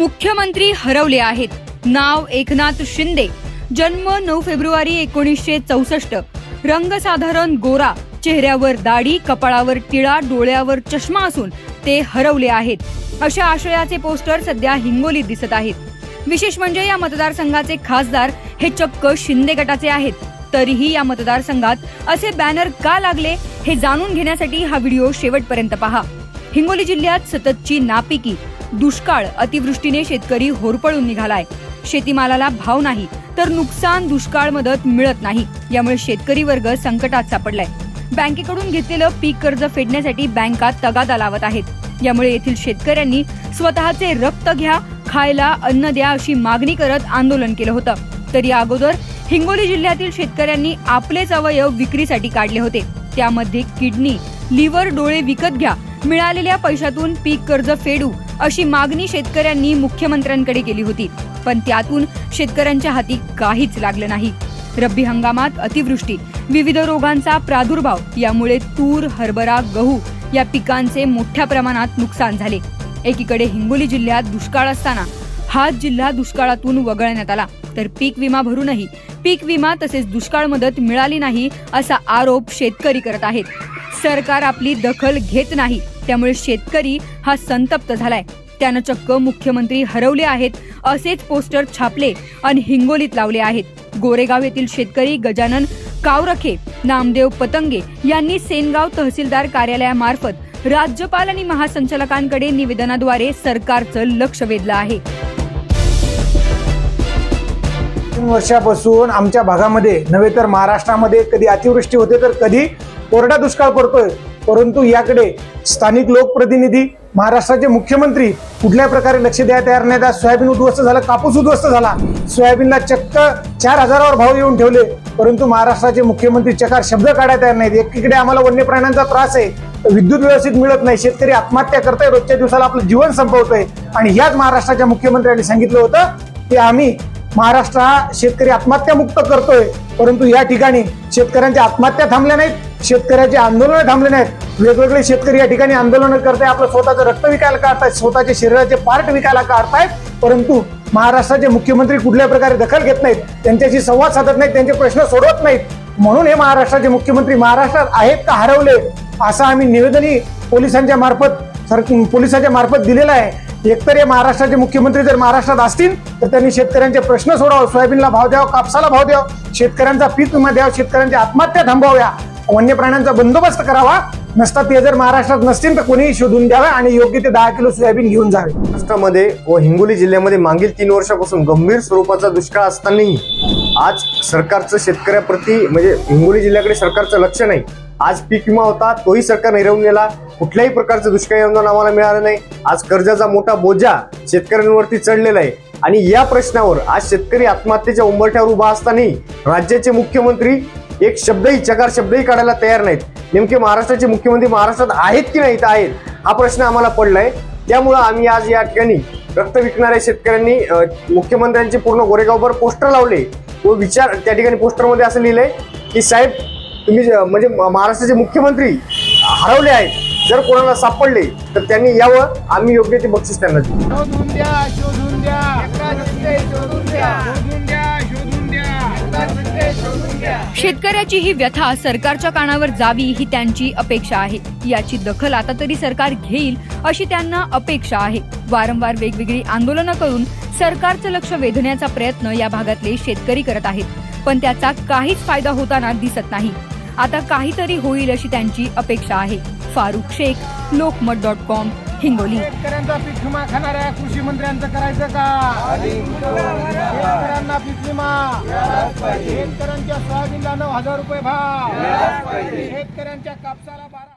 मुख्यमंत्री हरवले आहेत. नाव एकनाथ शिंदे. जन्म नऊ फेब्रुवारी एकोणीसशे चौसष्ट. रंग साधारण गोरा. चेहऱ्यावर दाढी कपाळावर टिळा डोळ्यावर चष्मा असून ते हरवले आहेत. अशा आशयाचे पोस्टर सध्या हिंगोलीत दिसत आहेत. विशेष म्हणजे या मतदारसंघाचे खासदार हे चक्क शिंदे गटाचे आहेत. तरीही या मतदारसंघात असे बॅनर का लागले हे जाणून घेण्यासाठी हा व्हिडिओ शेवटपर्यंत पहा. हिंगोली जिल्ह्यात सततची नापिकी. दुष्काळ अतिवृष्टीने शेतकरी होरपळून निघालाय. शेतीमालाला भाव नाही तर नुकसान दुष्काळ मदत मिळत नाही. यामुळे शेतकरी वर्ग संकटात सापडलाय. बँकेकडून घेतलेलं पीक कर्ज फेडण्यासाठी बँका तगादा लावत आहेत. यामुळे येथील शेतकऱ्यांनी स्वतःचे रक्त घ्या खायला अन्न द्या अशी मागणी करत आंदोलन केलं होतं. तर या अगोदर हिंगोली जिल्ह्यातील शेतकऱ्यांनी आपलेच अवयव विक्रीसाठी काढले होते. त्यामध्ये किडनी लिव्हर डोळे विकत घ्या मिळालेल्या पैशातून पीक कर्ज फेडू अशी मागणी शेतकऱ्यांनी मुख्यमंत्र्यांकडे केली होती. पण त्यातून शेतकऱ्यांच्या हाती काहीच लागलं नाही. रब्बी हंगामात अतिवृष्टी विविध रोगांचा प्रादुर्भाव यामुळे तूर हरभरा गहू या पिकांचे मोठ्या प्रमाणात नुकसान झाले. एकीकडे हिंगोली जिल्ह्यात दुष्काळ असताना हाच जिल्हा दुष्काळातून वगळण्यात आला. तर पीक विमा भरूनही पीक विमा तसेच दुष्काळ मदत मिळाली नाही असा आरोप शेतकरी करत आहेत. सरकार आपली दखल घेत नाही. त्यामुळे शेतकरी हा संतप्त झालाय. त्यानं चक्क मुख्यमंत्री हरवले आहेत असेच पोस्टर छापले आणि हिंगोलीत लावले आहेत. गोरेगाव येथील शेतकरी गजानन कावरखे नामदेव पतंगे यांनी सेनगाव तहसीलदार कार्यालयामार्फत राज्यपाल आणि महासंचालकांकडे निवेदनाद्वारे सरकारचं लक्ष वेधलं आहे. तीन वर्षापासून आमच्या भागामध्ये नव्हे तर महाराष्ट्रामध्ये कधी अतिवृष्टी होते तर कधी कोरडा दुष्काळ पडतोय. परंतु याकडे स्थानिक लोकप्रतिनिधी महाराष्ट्राचे मुख्यमंत्री कुठल्या प्रकारे लक्ष द्यायला तयार नाही आज सोयाबीन उद्ध्वस्त झालं कापूस उद्ध्वस्त झाला. सोयाबीनला चक्क चार हजारावर भाव येऊन ठेवले. परंतु महाराष्ट्राचे मुख्यमंत्री चकार शब्द काढायला तयार नाहीत. एकीकडे आम्हाला वन्य प्राण्यांचा त्रास आहे विद्युत व्यवस्थित मिळत नाही. शेतकरी आत्महत्या करताय रोजच्या दिवसाला आपलं जीवन संपवतोय. आणि याच महाराष्ट्राच्या मुख्यमंत्र्यांनी सांगितलं होतं की आम्ही महाराष्ट्र हा शेतकरी आत्महत्या मुक्त करतोय. परंतु या ठिकाणी शेतकऱ्यांच्या आत्महत्या थांबल्या नाहीत. शेतकऱ्याचे आंदोलन थांबले नाहीत. वेगवेगळे शेतकरी या ठिकाणी आंदोलन करताय आपलं स्वतःचं रक्त विकायला काढतायत. स्वतःचे शरीराचे पार्ट विकायला काढतायत. परंतु महाराष्ट्राचे मुख्यमंत्री कुठल्या प्रकारे दखल घेत नाहीत. त्यांच्याशी संवाद साधत नाहीत. त्यांचे प्रश्न सोडवत नाहीत. म्हणून हे महाराष्ट्राचे मुख्यमंत्री महाराष्ट्रात आहेत का हरवले? असं आम्ही निवेदनही पोलिसांच्या मार्फत सर पोलिसांच्या मार्फत दिलेलं आहे. एकतर हे महाराष्ट्राचे मुख्यमंत्री जर महाराष्ट्रात असतील तर त्यांनी शेतकऱ्यांचे प्रश्न सोडावं सोयाबीनला भाव द्यावा कापसाला भाव द्यावा शेतकऱ्यांचा पीक विमा द्यावा शेतकऱ्यांच्या आत्महत्या थांबवाव्या वन्य प्राण्यांचा बंदोबस्त करावा. नसता ते जर महाराष्ट्रात नसतील तर कोणीही शोधून द्यावे आणि योग्य ते दहा किलो सोयाबीन घेऊन जावे. महाराष्ट्रामध्ये व हिंगोली जिल्ह्यामध्ये मागील तीन वर्षापासून गंभीर स्वरूपाचा दुष्काळ असतानाही आज सरकारचं शेतकऱ्याप्रती म्हणजे हिंगोली जिल्ह्याकडे सरकारचं लक्ष नाही. आज पीक विमा होता तोही सरकार हिरवून नेला कुठल्याही प्रकारचं दुष्काळी अनुदान आम्हाला मिळालं नाही. आज कर्जाचा मोठा बोजा शेतकऱ्यांवरती चढलेला आहे. आणि या प्रश्नावर आज शेतकरी आत्महत्येच्या उंबरठ्यावर उभा असतानाही राज्याचे मुख्यमंत्री एक शब्दही चकार शब्दही काढायला तयार नाहीत. नेमके महाराष्ट्राचे मुख्यमंत्री महाराष्ट्रात आहेत की नाहीत आहेत हा प्रश्न आम्हाला पडलाय. त्यामुळं आम्ही आज या ठिकाणी रक्त विकणाऱ्या शेतकऱ्यांनी मुख्यमंत्र्यांचे पूर्ण गोरेगावभर पोस्टर लावले. व विचार त्या ठिकाणी पोस्टरमध्ये असं लिहिलंय की साहेब तुम्ही म्हणजे महाराष्ट्राचे मुख्यमंत्री हरवले आहेत जर कोणाला सापडले तर त्यांनी यावं आम्ही योग्य ते बक्षीस त्यांना देऊ. शोधून द्या शोधून द्या. एकनाथ शिंदे शोधून द्या शोधून द्या. शोधून द्या एकनाथ शिंदे शोधून द्या शेतकऱ्याची ही व्यथा सरकारच्या कानावर जावी ही त्यांची अपेक्षा आहे. याची दखल आता तरी सरकार घेईल अशी त्यांना अपेक्षा आहे. वारंवार वेगवेगळी आंदोलनं करून सरकारचं लक्ष वेधण्याचा प्रयत्न या भागातले शेतकरी करत आहेत. पण त्याचा काहीच फायदा होताना दिसत नाही. आता काहीतरी होईल अशी त्यांची अपेक्षा आहे. Farooq Shaikh Lokmat dot com Hingoli. शेतकऱ्यांचा पीक विमा खाणाऱ्या कृषी मंत्र्यांचं करायचं का? शेतकऱ्यांना पीक विमा. शेतकऱ्यांच्या सोयाबीनला नऊ हजार रुपये भाव. शेतकऱ्यांच्या कापसाला बारा